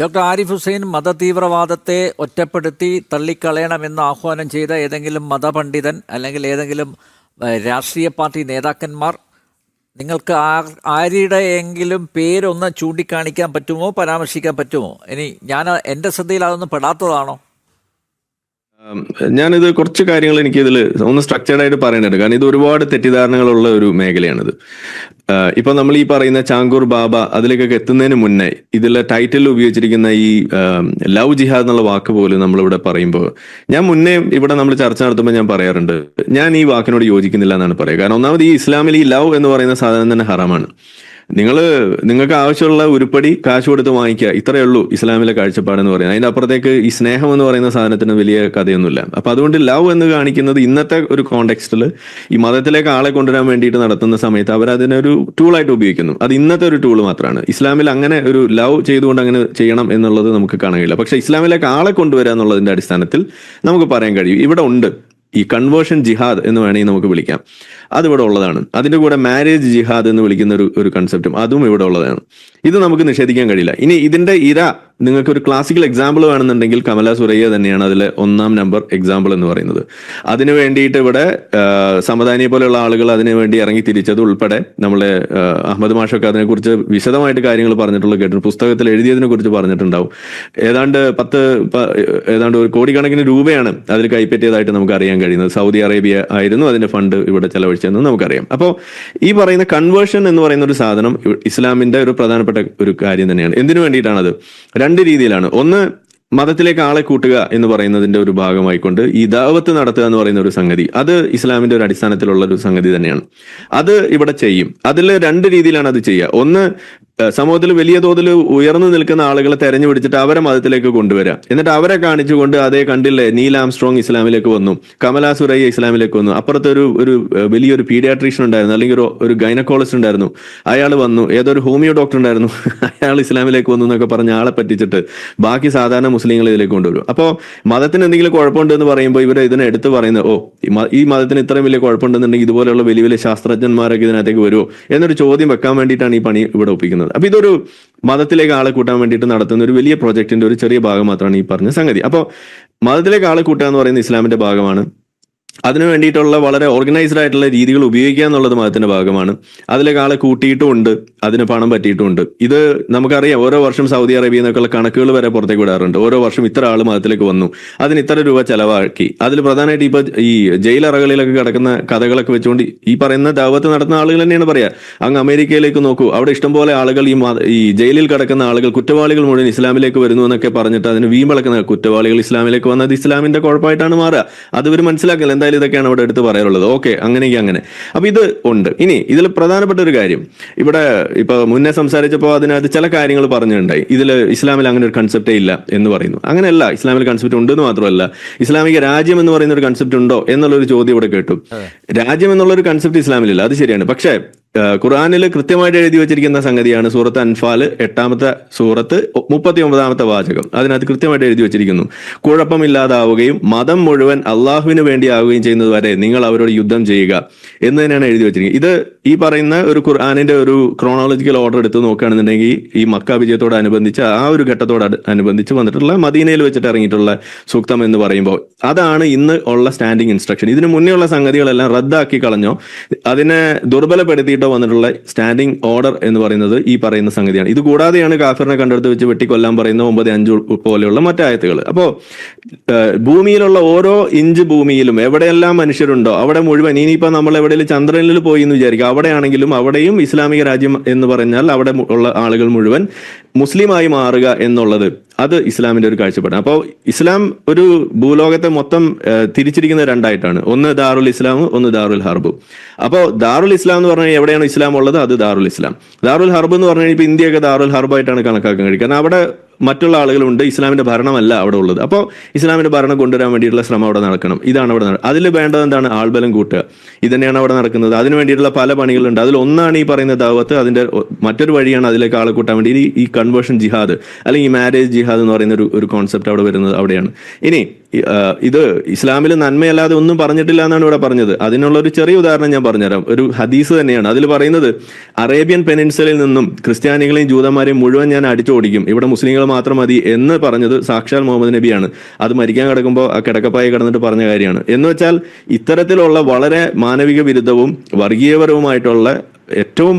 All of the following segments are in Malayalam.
ഡോക്ടർ ആരിഫ് ഹുസൈൻ മതതീവ്രവാദത്തെ ഒറ്റപ്പെടുത്തി തള്ളിക്കളയണമെന്ന് ആഹ്വാനം ചെയ്ത ഏതെങ്കിലും മതപണ്ഡിതൻ അല്ലെങ്കിൽ ഏതെങ്കിലും രാഷ്ട്രീയ പാർട്ടി നേതാക്കന്മാർ നിങ്ങൾക്ക് ആരുടെ ആരുടെയെങ്കിലും പേരൊന്ന് ചൂണ്ടിക്കാണിക്കാൻ പറ്റുമോ പരാമർശിക്കാൻ പറ്റുമോ? ഇനി ഞാൻ എന്റെ ശ്രദ്ധയിൽ അതൊന്നും പെടാത്തതാണോ? ഞാനിത് കുറച്ച് കാര്യങ്ങൾ എനിക്ക് ഇതിൽ ഒന്ന് സ്ട്രക്ചേർഡ് ആയിട്ട് പറയേണ്ടത് കാരണം ഇത് ഒരുപാട് തെറ്റിദ്ധാരണകളുള്ള ഒരു മേഖലയാണിത്. ഇപ്പൊ നമ്മൾ ഈ പറയുന്ന ചാങ്കൂർ ബാബ അതിലേക്കൊക്കെ എത്തുന്നതിന് മുന്നേ ഇതിലെ ടൈറ്റിൽ ഉപയോഗിച്ചിരിക്കുന്ന ഈ ലവ് ജിഹാദ് എന്നുള്ള വാക്ക് പോലും നമ്മളിവിടെ പറയുമ്പോൾ ഞാൻ മുന്നേ ഇവിടെ നമ്മൾ ചർച്ച നടത്തുമ്പോൾ ഞാൻ പറയാറുണ്ട് ഞാൻ ഈ വാക്കിനോട് യോജിക്കുന്നില്ല എന്നാണ് പറയുക. കാരണം ഒന്നാമത് ഈ ഇസ്ലാമിൽ ഈ ലവ് എന്ന് പറയുന്ന സാധനം തന്നെ ഹറാമാണ്. നിങ്ങൾ നിങ്ങൾക്ക് ആവശ്യമുള്ള ഉരുപ്പടി കാശ് കൊടുത്ത് വാങ്ങിക്കുക. ഇത്രയേ ഉള്ളൂ ഇസ്ലാമിലെ കാഴ്ചപ്പാടെന്ന് പറയുന്നത്. അതിന്റെ അപ്പുറത്തേക്ക് ഈ സ്നേഹം എന്ന് പറയുന്ന സാധനത്തിന് വലിയ കഥയൊന്നുമില്ല. അപ്പൊ അതുകൊണ്ട് ലവ് എന്ന് കാണിക്കുന്നത് ഇന്നത്തെ ഒരു കോണ്ടെക്സ്റ്റിൽ ഈ മതത്തിലേക്ക് ആളെ കൊണ്ടുവരാൻ വേണ്ടിയിട്ട് നടത്തുന്ന സമയത്ത് അവർ അതിനൊരു ടൂളായിട്ട് ഉപയോഗിക്കുന്നു. അത് ഇന്നത്തെ ഒരു ടൂൾ മാത്രമാണ്. ഇസ്ലാമിൽ അങ്ങനെ ഒരു ലവ് ചെയ്തുകൊണ്ട് അങ്ങനെ ചെയ്യണം എന്നുള്ളത് നമുക്ക് കാണാൻ കഴിയില്ല. പക്ഷെ ഇസ്ലാമിലേക്ക് ആളെ കൊണ്ടുവരിക എന്നുള്ളതിന്റെ അടിസ്ഥാനത്തിൽ നമുക്ക് പറയാൻ കഴിയും. ഇവിടെ ഉണ്ട്. ഈ കൺവേർഷൻ ജിഹാദ് എന്ന് വേണമെങ്കിൽ നമുക്ക് വിളിക്കാം. അതിവിടെ ഉള്ളതാണ്. അതിന്റെ കൂടെ മാരേജ് ജിഹാദ് എന്ന് വിളിക്കുന്ന ഒരു ഒരു കൺസെപ്റ്റും അതും ഇവിടെ ഉള്ളതാണ്. ഇത് നമുക്ക് നിഷേധിക്കാൻ കഴിയില്ല. ഇനി ഇതിന്റെ ഇര നിങ്ങൾക്ക് ഒരു ക്ലാസിക്കൽ എക്സാമ്പിൾ വേണമെന്നുണ്ടെങ്കിൽ കമല സുരയ്യ തന്നെയാണ് അതിലെ ഒന്നാം നമ്പർ എക്സാമ്പിൾ എന്ന് പറയുന്നത്. അതിനു വേണ്ടിയിട്ട് ഇവിടെ സമദാനിയെ പോലെയുള്ള ആളുകൾ അതിനു വേണ്ടി ഇറങ്ങി തിരിച്ചത് ഉൾപ്പെടെ നമ്മളെ അഹമ്മദ് മാഷൊക്കെ അതിനെക്കുറിച്ച് വിശദമായിട്ട് കാര്യങ്ങൾ പറഞ്ഞിട്ടുള്ള കേട്ടിട്ടുണ്ട്. പുസ്തകത്തിൽ എഴുതിയതിനെ കുറിച്ച് പറഞ്ഞിട്ടുണ്ടാവും. ഏതാണ്ട് പത്ത് ഏതാണ്ട് ഒരു കോടിക്കണക്കിന് രൂപയാണ് അതിൽ കൈപ്പറ്റിയതായിട്ട് നമുക്ക് അറിയാൻ കഴിയുന്നത്. സൗദി അറേബ്യ ആയിരുന്നു അതിന്റെ ഫണ്ട് ഇവിടെ ചെലവഴിച്ചതെന്ന് നമുക്കറിയാം. അപ്പോൾ ഈ പറയുന്ന കൺവേർഷൻ എന്ന് പറയുന്ന ഒരു സാധനം ഇസ്ലാമിന്റെ ഒരു പ്രധാനപ്പെട്ട ഒരു കാര്യം തന്നെയാണ്. എന്തിനു വേണ്ടിയിട്ടാണത്? രണ്ട് രീതിയിലാണ്. ഒന്ന് മതത്തിലേക്ക് ആളെ കൂട്ടുക എന്ന് പറയുന്നതിന്റെ ഒരു ഭാഗമായിക്കൊണ്ട് ഈ ദാവത്ത് നടത്തുക എന്ന് പറയുന്ന ഒരു സംഗതി അത് ഇസ്ലാമിന്റെ ഒരു അടിസ്ഥാനത്തിലുള്ള ഒരു സംഗതി തന്നെയാണ്. അത് ഇവിടെ ചെയ്യും. അതിൽ രണ്ട് രീതിയിലാണ് അത് ചെയ്യുക. ഒന്ന് സമൂഹത്തിൽ വലിയ തോതിൽ ഉയർന്നു നിൽക്കുന്ന ആളുകളെ തെരഞ്ഞു പിടിച്ചിട്ട് അവരെ മതത്തിലേക്ക് കൊണ്ടുവരാം. എന്നിട്ട് അവരെ കാണിച്ചുകൊണ്ട് അതേ കണ്ടില്ലേ നീൽ ആംസ്ട്രോങ് ഇസ്ലാമിലേക്ക് വന്നു കമലാ സുരയ്യ ഇസ്ലാമിലേക്ക് വന്നു. അപ്പുറത്തെ ഒരു ഒരു വലിയൊരു പീഡിയാട്രീഷ്യൻ ഉണ്ടായിരുന്നു അല്ലെങ്കിൽ ഒരു ഒരു ഗൈനക്കോളജിസ്റ്റ് ഉണ്ടായിരുന്നു. അയാൾ വന്നു ഏതൊരു ഹോമിയോ ഡോക്ടർ ഉണ്ടായിരുന്നു അയാൾ ഇസ്ലാമിലേക്ക് വന്നു എന്നൊക്കെ പറഞ്ഞ ആളെ പറ്റിച്ചിട്ട് ബാക്കി സാധാരണ മുസ്ലിങ്ങൾ ഇതിലേക്ക് കൊണ്ടുവരും. അപ്പോൾ മതത്തിന് എന്തെങ്കിലും കുഴപ്പമുണ്ട് എന്ന് പറയുമ്പോൾ ഇവരെ ഇതിനെ എടുത്ത് പറയുന്നത് ഓ ഈ മതത്തിന് ഇത്രയും വലിയ കുഴപ്പമുണ്ടെന്നുണ്ടെങ്കിൽ ഇതുപോലെയുള്ള വലിയ വലിയ ശാസ്ത്രജ്ഞന്മാരൊക്കെ ഇതിനകത്തേക്ക് വരുമോ എന്നൊരു ചോദ്യം വെക്കാൻ വേണ്ടിയിട്ടാണ് ഈ പണി ഇവിടെ ഒപ്പിക്കുന്നത്. അപ്പൊ ഇതൊരു മതത്തിലേക്ക് ആളെ കൂട്ടാൻ വേണ്ടിയിട്ട് നടത്തുന്ന ഒരു വലിയ പ്രോജക്റ്റിന്റെ ഒരു ചെറിയ ഭാഗം മാത്രമാണ് ഈ പറഞ്ഞ സംഗതി. അപ്പോൾ മതത്തിലേക്ക് ആളെ കൂട്ടുക എന്ന് പറയുന്നത് ഇസ്ലാമിന്റെ ഭാഗമാണ് അതിനു വേണ്ടിയിട്ടുള്ള വളരെ ഓർഗനൈസ്ഡ് ആയിട്ടുള്ള രീതികൾ ഉപയോഗിക്കുക എന്നുള്ളത് മതത്തിന്റെ ഭാഗമാണ്. അതിലേക്ക് ആളെ കൂട്ടിയിട്ടുമുണ്ട് അതിന് പണം പറ്റിയിട്ടുമുണ്ട് ഇത് നമുക്കറിയാം ഓരോ വർഷം സൗദി അറേബ്യയിൽ നിന്നൊക്കെയുള്ള കണക്കുകൾ വരെ പുറത്തേക്ക് വിടാറുണ്ട്. ഓരോ വർഷം ഇത്ര ആൾ മതത്തിലേക്ക് വന്നു. അതിന് ഇത്ര രൂപ ചെലവാക്കി. അതിൽ പ്രധാനമായിട്ട് ഇപ്പൊ ഈ ജയിലറകളിലൊക്കെ കിടക്കുന്ന കഥകളൊക്കെ വെച്ചുകൊണ്ട് ഈ പറയുന്ന ദാവത്ത് നടത്തുന്ന ആളുകൾ തന്നെയാണ് പറയാ. അങ്ങ് അമേരിക്കയിലേക്ക് നോക്കൂ. അവിടെ ഇഷ്ടംപോലെ ആളുകൾ ഈ ഈ ജയിലിൽ കിടക്കുന്ന ആളുകൾ കുറ്റവാളികൾ മുഴുവൻ ഇസ്ലാമിലേക്ക് വരുന്നു എന്നൊക്കെ പറഞ്ഞിട്ട് അതിന് വീമ്പിളക്കുന്ന കുറ്റവാളികൾ ഇസ്ലാമിലേക്ക് വന്നത് ഇസ്ലാമിന്റെ കുഴപ്പമായിട്ടാണ് മാറുക. അത് ഇവർ മനസ്സിലാക്കില്ല. എന്തായാലും ഇതൊക്കെയാണ് ഇവിടെ എടുത്ത് പറയാനുള്ളത് ഓക്കെ അങ്ങനെയെങ്കിൽ അങ്ങനെ. അപ്പൊ ഇത് ഉണ്ട്. ഇനി ഇതിൽ പ്രധാനപ്പെട്ട ഒരു കാര്യം. ഇവിടെ ഇപ്പൊ മുന്നേ സംസാരിച്ചപ്പോൾ അതിനകത്ത് ചില കാര്യങ്ങൾ പറഞ്ഞിട്ടുണ്ടായി. ഇതിൽ ഇസ്ലാമിൽ അങ്ങനെ ഒരു കൺസെപ്റ്റേ ഇല്ല എന്ന് പറയുന്നു. അങ്ങനെയല്ല ഇസ്ലാമിൽ കൺസെപ്റ്റ് ഉണ്ടെന്ന് മാത്രമല്ല ഇസ്ലാമിക രാജ്യം എന്ന് പറയുന്ന ഒരു കൺസെപ്റ്റ് ഉണ്ടോ എന്നുള്ളൊരു ചോദ്യം ഇവിടെ കേട്ടു. രാജ്യം എന്നുള്ള ഒരു കൺസെപ്റ്റ് ഇസ്ലാമിലില്ല. അത് ശരിയാണ്. പക്ഷേ ഖുറാനിൽ കൃത്യമായിട്ട് എഴുതി വെച്ചിരിക്കുന്ന സംഗതിയാണ് സൂറത്ത് അൻഫാൽ എട്ടാമത്തെ സൂറത്ത് മുപ്പത്തി ഒമ്പതാമത്തെ വാചകം. അതിനകത്ത് കൃത്യമായിട്ട് എഴുതി വെച്ചിരിക്കുന്നു. കുഴപ്പമില്ലാതാവുകയും മതം മുഴുവൻ അള്ളാഹുവിന് വേണ്ടിയാവുകയും ചെയ്യുന്നത് വരെ നിങ്ങൾ അവരോട് യുദ്ധം ചെയ്യുക. എന്ന് തന്നെയാണ് എഴുതി വെച്ചിരിക്കുന്നത്. ഇത് ഈ പറയുന്ന ഒരു ഖുർആാനിന്റെ ഒരു ക്രോണോളജിക്കൽ ഓർഡർ എടുത്ത് നോക്കുകയാണെന്നുണ്ടെങ്കിൽ ഈ മക്ക വിജയത്തോട് അനുബന്ധിച്ച് ആ ഒരു ഘട്ടത്തോട് അനുബന്ധിച്ച് വന്നിട്ടുള്ള മദീനയിൽ വെച്ചിട്ട് ഇറങ്ങിയിട്ടുള്ള സൂക്തം എന്ന് പറയുമ്പോൾ അതാണ് ഇന്ന് ഉള്ള സ്റ്റാൻഡിങ് ഇൻസ്ട്രക്ഷൻ ഇതിനു മുന്നേ ഉള്ള സംഗതികളെല്ലാം റദ്ദാക്കി കളഞ്ഞോ അതിനെ ദുർബലപ്പെടുത്തിയിട്ടോ വന്നിട്ടുള്ള സ്റ്റാൻഡിങ് ഓർഡർ എന്ന് പറയുന്നത് ഈ പറയുന്ന സംഗതിയാണ്. ഇത് കൂടാതെയാണ് കാഫിറിനെ കണ്ടെടുത്ത് വെച്ച് വെട്ടിക്കൊല്ലാൻ പറയുന്ന ഒമ്പത് അഞ്ച് പോലെയുള്ള മറ്റായത്തുകൾ. അപ്പോ ഏഹ്, ഭൂമിയിലുള്ള ഓരോ ഇഞ്ച് ഭൂമിയിലും എവിടെയെല്ലാം മനുഷ്യരുണ്ടോ അവിടെ മുഴുവൻ ഇനിയിപ്പോ നമ്മൾ എവിടെയെങ്കിലും ചന്ദ്രനിൽ പോയി എന്ന് വിചാരിക്കുക അവിടെയാണെങ്കിലും അവിടെയും ഇസ്ലാമിക രാജ്യം എന്ന് പറഞ്ഞാൽ അവിടെ ഉള്ള ആളുകൾ മുഴുവൻ മുസ്ലിമായി മാറുക എന്നുള്ളത് അത് ഇസ്ലാമിന്റെ ഒരു കാഴ്ചപ്പാടാണ്. അപ്പോൾ ഇസ്ലാം ഒരു ഭൂലോകത്തെ മൊത്തം തിരിച്ചിരിക്കുന്ന രണ്ടായിട്ടാണ്. ഒന്ന് ദാറുൽ ഇസ്ലാം ഒന്ന് ദാറുൽ ഹർബ്. അപ്പോൾ ദാറുൽ ഇസ്ലാം എന്ന് പറഞ്ഞാൽ എവിടെയാണ് ഇസ്ലാം ഉള്ളത്? അത് ദാറുൽ ഇസ്ലാം. ദാറുൽ ഹർബ് എന്ന് പറഞ്ഞു കഴിഞ്ഞാൽ ഇപ്പോൾ ഇന്ത്യയൊക്കെ ദാറുൽ ഹർബായിട്ടാണ് കണക്കാക്കാൻ കഴിയും കാരണം അവിടെ മറ്റുള്ള ആളുകളുണ്ട് ഇസ്ലാമിന്റെ ഭരണമല്ല അവിടെ ഉള്ളത്. അപ്പോൾ ഇസ്ലാമിന്റെ ഭരണം കൊണ്ടുവരാൻ വേണ്ടിയിട്ടുള്ള ശ്രമം അവിടെ നടക്കണം. ഇതാണ് അവിടെ അതിൽ വേണ്ടത് എന്താണ്? ആൾബലം കൂട്ടുക. ഇത് തന്നെയാണ് അവിടെ നടക്കുന്നത്. അതിന് വേണ്ടിയിട്ടുള്ള പല പണികളുണ്ട്. അതിൽ ഒന്നാണ് ഈ പറയുന്ന ദാവത്ത്. അതിന്റെ മറ്റൊരു വഴിയാണ് അതിലേക്ക് ആളെ കൂട്ടാൻ വേണ്ടി. ഈ- കൺവേർഷൻ ജിഹാദ് അല്ലെങ്കിൽ മാരേജ് ജിഹാദ് എന്ന് പറയുന്ന ഒരു ഒരു കോൺസെപ്റ്റ് അവിടെ വരുന്നത് അവിടെയാണ്. ഇനി ഇത് ഇസ്ലാമിൽ നന്മയല്ലാതെ ഒന്നും പറഞ്ഞിട്ടില്ല എന്നാണ് ഇവിടെ പറഞ്ഞത്. അതിനുള്ള ഒരു ചെറിയ ഉദാഹരണം ഞാൻ പറഞ്ഞുതരാം. ഒരു ഹദീസ് തന്നെയാണ്. അതിൽ പറയുന്നത് അറേബ്യൻ പെനിൻസലിൽ നിന്നും ക്രിസ്ത്യാനികളെയും ജൂതന്മാരെയും മുഴുവൻ ഞാൻ അടിച്ചോടിക്കും. ഇവിടെ മുസ്ലിങ്ങൾ മാത്രം മതി എന്ന് പറഞ്ഞത് സാക്ഷാൽ മുഹമ്മദ് നബിയാണ്. അത് മരിക്കാൻ കിടക്കുമ്പോൾ ആ കിടക്കപ്പായി കിടന്നിട്ട് പറഞ്ഞ കാര്യമാണ്. എന്ന് വെച്ചാൽ ഇത്തരത്തിലുള്ള വളരെ മാനവിക വിരുദ്ധവും വർഗീയപരവുമായിട്ടുള്ള ഏറ്റവും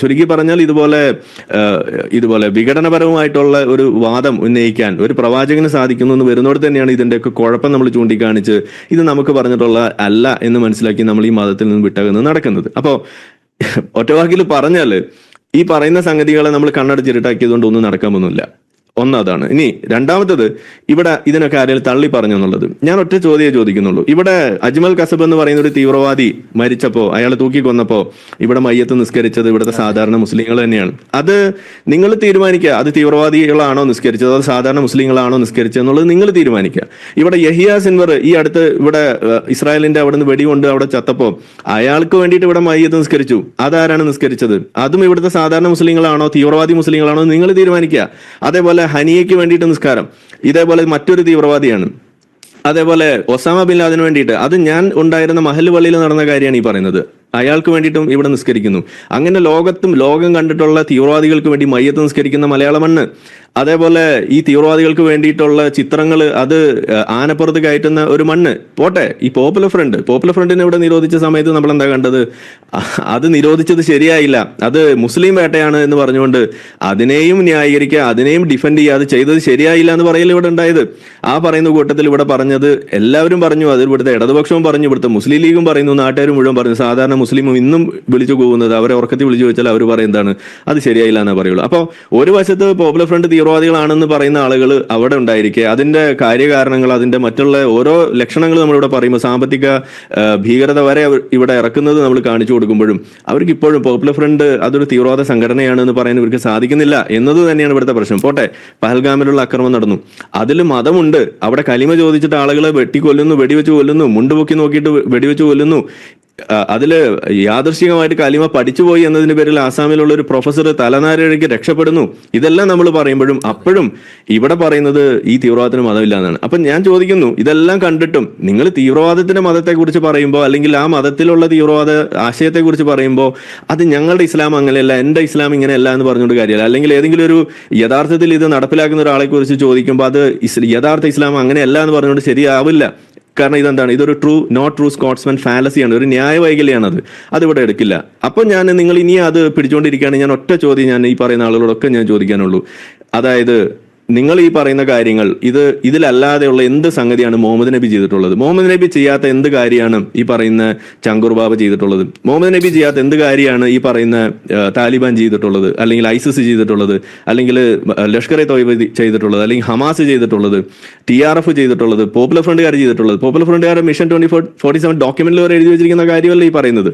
ചുരുക്കി പറഞ്ഞാൽ ഇതുപോലെ ഇതുപോലെ വിഘടനപരവുമായിട്ടുള്ള ഒരു വാദം ഉന്നയിക്കാൻ ഒരു പ്രവാചകന് സാധിക്കുന്നു എന്ന് വരുന്നോട് തന്നെയാണ് ഇതിന്റെയൊക്കെ കുഴപ്പം നമ്മൾ ചൂണ്ടിക്കാണിച്ച് ഇത് നമുക്ക് പറഞ്ഞിട്ടുള്ള അല്ല എന്ന് മനസ്സിലാക്കി നമ്മൾ ഈ മതത്തിൽ നിന്ന് വിട്ടകുന്നത് നടക്കുന്നത്. അപ്പോൾ ഒറ്റവാക്കിൽ പറഞ്ഞാൽ ഈ പറയുന്ന സംഗതികളെ നമ്മൾ കണ്ണടച്ചിരുട്ടാക്കിയതുകൊണ്ട് ഒന്നും നടക്കാൻ പോകുന്നില്ല. ഒന്ന് അതാണ്. ഇനി രണ്ടാമത്തത് ഇവിടെ ഇതിനൊക്കെ ആരെങ്കിലും തള്ളി പറഞ്ഞു എന്നുള്ളത്. ഞാൻ ഒറ്റ ചോദ്യമേ ചോദിക്കുന്നുള്ളൂ. ഇവിടെ അജ്മൽ കസബ് എന്ന് പറയുന്ന ഒരു തീവ്രവാദി മരിച്ചപ്പോ അയാളെ തൂക്കി കൊന്നപ്പോ ഇവിടെ മയ്യത്ത് നിസ്കരിച്ചത് ഇവിടുത്തെ സാധാരണ മുസ്ലിങ്ങൾ തന്നെയാണ്. അത് നിങ്ങൾ തീരുമാനിക്കുക. അത് തീവ്രവാദികളാണോ നിസ്കരിച്ചത്? അത് സാധാരണ മുസ്ലിങ്ങളാണോ നിസ്കരിച്ചത് എന്നുള്ളത് നിങ്ങൾ തീരുമാനിക്കുക. ഇവിടെ യഹിയ സിൻവർ ഈ അടുത്ത് ഇവിടെ ഇസ്രായേലിന്റെ അവിടെ നിന്ന് വെടികൊണ്ട് അവിടെ ചത്തപ്പോ അയാൾക്ക് വേണ്ടിയിട്ട് ഇവിടെ മയ്യത്ത് നിസ്കരിച്ചു. അതാരാണ് നിസ്കരിച്ചത്? അതും ഇവിടുത്തെ സാധാരണ മുസ്ലിങ്ങളാണോ? തീവ്രവാദി മുസ്ലിങ്ങളാണോ? നിങ്ങൾ തീരുമാനിക്കുക. അതേപോലെ ഹനിയയ്ക്ക് വേണ്ടിയിട്ട് നിസ്കാരം. ഇതേപോലെ മറ്റൊരു തീവ്രവാദിയാണ്. അതേപോലെ ഒസാമ ബിൻ ലാദിന് വേണ്ടിയിട്ട്. അത് ഞാൻ ഉണ്ടായിരുന്ന മഹൽ പള്ളിയിൽ നടന്ന കാര്യമാണ് ഈ പറയുന്നത്. അയാൾക്ക് വേണ്ടിയിട്ടും ഇവിടെ നിസ്കരിക്കുന്നു. അങ്ങനെ ലോകത്തും ലോകം കണ്ടിട്ടുള്ള തീവ്രവാദികൾക്ക് വേണ്ടി മയ്യത്ത് നിസ്കരിക്കുന്ന മലയാള മണ്ണ്. അതേപോലെ ഈ തീവ്രവാദികൾക്ക് വേണ്ടിയിട്ടുള്ള ചിത്രങ്ങൾ അത് ആനപ്പുറത്ത് കയറ്റുന്ന ഒരു മണ്ണ്. പോട്ടെ ഈ പോപ്പുലർ ഫ്രണ്ട് പോപ്പുലർ ഫ്രണ്ടിനെ ഇവിടെ നിരോധിച്ച സമയത്ത് നമ്മൾ എന്താ കണ്ടത് അത് നിരോധിച്ചത് ശരിയായില്ല. അത് മുസ്ലിം വേട്ടയാണ് എന്ന് പറഞ്ഞുകൊണ്ട് അതിനെയും ന്യായീകരിക്കുക അതിനെയും ഡിഫെൻഡ് ചെയ്യുക അത് ചെയ്തത് ശരിയായില്ല എന്ന് പറയൽ ഇവിടെ ഉണ്ടായത്? ആ പറയുന്ന കൂട്ടത്തിൽ ഇവിടെ പറഞ്ഞത് എല്ലാവരും പറഞ്ഞു അത് ഇവിടുത്തെ ഇടതുപക്ഷവും പറഞ്ഞു ഇവിടുത്തെ മുസ്ലിം ലീഗും പറയുന്നു നാട്ടുകാരും മുഴുവൻ പറഞ്ഞു. സാധാരണ മുസ്ലിമും ഇന്നും വിളിച്ചു പോകുന്നത് അവരെ ഉറക്കത്തിൽ വിളിച്ചു ചോദിച്ചാൽ അവർ പറയുന്നതാണ് അത് ശരിയായില്ല എന്നേ പറയുള്ളൂ. അപ്പോൾ ഒരു വശത്ത് പോപ്പുലർ ഫ്രണ്ട് തീവ്രവാദികളാണെന്ന് പറയുന്ന ആളുകൾ അവിടെ ഉണ്ടായിരിക്കെ. അതിന്റെ കാര്യകാരണങ്ങൾ അതിന്റെ മറ്റുള്ള ഓരോ ലക്ഷണങ്ങൾ നമ്മളിവിടെ പറയുമ്പോൾ സാമ്പത്തിക ഭീകരത വരെ ഇവിടെ ഇറക്കുന്നത് നമ്മൾ കാണിച്ചു കൊടുക്കുമ്പോഴും അവർക്ക് ഇപ്പോഴും പോപ്പുലർ ഫ്രണ്ട് അതൊരു തീവ്രവാദ സംഘടനയാണ് എന്ന് പറയാൻ ഇവർക്ക് സാധിക്കുന്നില്ല എന്നത് തന്നെയാണ് ഇവിടുത്തെ പ്രശ്നം. പോട്ടെ പഹൽഗാമിലുള്ള അക്രമം നടന്നു. അതിൽ മതമുണ്ട്. അവിടെ കലിമ ചോദിച്ചിട്ട് ആളുകളെ വെട്ടിക്കൊല്ലുന്നു വെടിവെച്ച് കൊല്ലുന്നു മുണ്ടുപൊക്കി നോക്കിയിട്ട് വെടിവെച്ച് കൊല്ലുന്നു. ആ, അതിൽ യാദൃശികമായിട്ട് കലിമ പഠിച്ചുപോയി എന്നതിന്റെ പേരിൽ ആസാമിലുള്ള ഒരു പ്രൊഫസർ തലനാരിഴയ്ക്ക് രക്ഷപ്പെടുന്നു. ഇതെല്ലാം നമ്മൾ പറയുമ്പോഴും അപ്പോഴും ഇവിടെ പറയുന്നത് ഈ തീവ്രവാദത്തിന് മതമില്ല എന്നാണ് അപ്പൊ ഞാൻ ചോദിക്കുന്നു ഇതെല്ലാം കണ്ടിട്ടും നിങ്ങൾ തീവ്രവാദത്തിന്റെ മതത്തെ കുറിച്ച് പറയുമ്പോൾ അല്ലെങ്കിൽ ആ മതത്തിലുള്ള തീവ്രവാദ ആശയത്തെ കുറിച്ച് പറയുമ്പോൾ അത് ഞങ്ങളുടെ ഇസ്ലാം അങ്ങനെയല്ല എന്റെ ഇസ്ലാം ഇങ്ങനെയല്ല എന്ന് പറഞ്ഞുകൊണ്ട് കാര്യമല്ല. അല്ലെങ്കിൽ ഏതെങ്കിലും ഒരു യഥാർത്ഥത്തിൽ ഇത് നടപ്പിലാക്കുന്ന ഒരാളെ കുറിച്ച് ചോദിക്കുമ്പോൾ അത് യഥാർത്ഥ ഇസ്ലാം അങ്ങനെയല്ല എന്ന് പറഞ്ഞുകൊണ്ട് ശരിയാവില്ല. കാരണം ഇതെന്താണ്? ഇതൊരു ട്രൂ നോട്ട് ട്രൂ സ്കോട്ട്സ്മാൻ ഫാലസിയാണ് ഒരു ന്യായ അത്. അതിവിടെ എടുക്കില്ല. അപ്പം ഞാൻ നിങ്ങൾ ഇനി അത് പിടിച്ചുകൊണ്ടിരിക്കുകയാണ് ഞാൻ ഒറ്റ ചോദ്യം ഞാൻ ഈ പറയുന്ന ആളുകളൊക്കെ ഞാൻ ചോദിക്കാനുള്ളൂ. അതായത് നിങ്ങൾ ഈ പറയുന്ന കാര്യങ്ങൾ ഇത് ഇതിലല്ലാതെയുള്ള എന്ത് സംഗതിയാണ് മുഹമ്മദ് നബി ചെയ്തിട്ടുള്ളത്? മുഹമ്മദ് നബി ചെയ്യാത്ത എന്ത് കാര്യമാണ് ഈ പറയുന്ന ചങ്കൂർ ബാബ ചെയ്തിട്ടുള്ളത്? മുഹമ്മദ് നബി ചെയ്യാത്ത എന്ത് കാര്യമാണ് ഈ പറയുന്ന താലിബാൻ ചെയ്തിട്ടുള്ളത്? അല്ലെങ്കിൽ ഐസിസ് ചെയ്തിട്ടുള്ളത്? അല്ലെങ്കിൽ ലഷ്കർ എ തോയ്ബ ചെയ്തിട്ടുള്ളത്? അല്ലെങ്കിൽ ഹമാസ് ചെയ്തിട്ടുള്ളത്? ടി ആർ എഫ് ചെയ്തിട്ടുള്ളത്? പോപ്പുലർ ഫ്രണ്ടുകാർ ചെയ്തിട്ടുള്ളത്? Popular ഫ്രണ്ട്കാരുടെ mission twenty four forty seven ഡോക്യുമെന്റിൽ വരെ എഴുതി വെച്ചിരിക്കുന്ന കാര്യമല്ല ഈ പറയുന്നത്.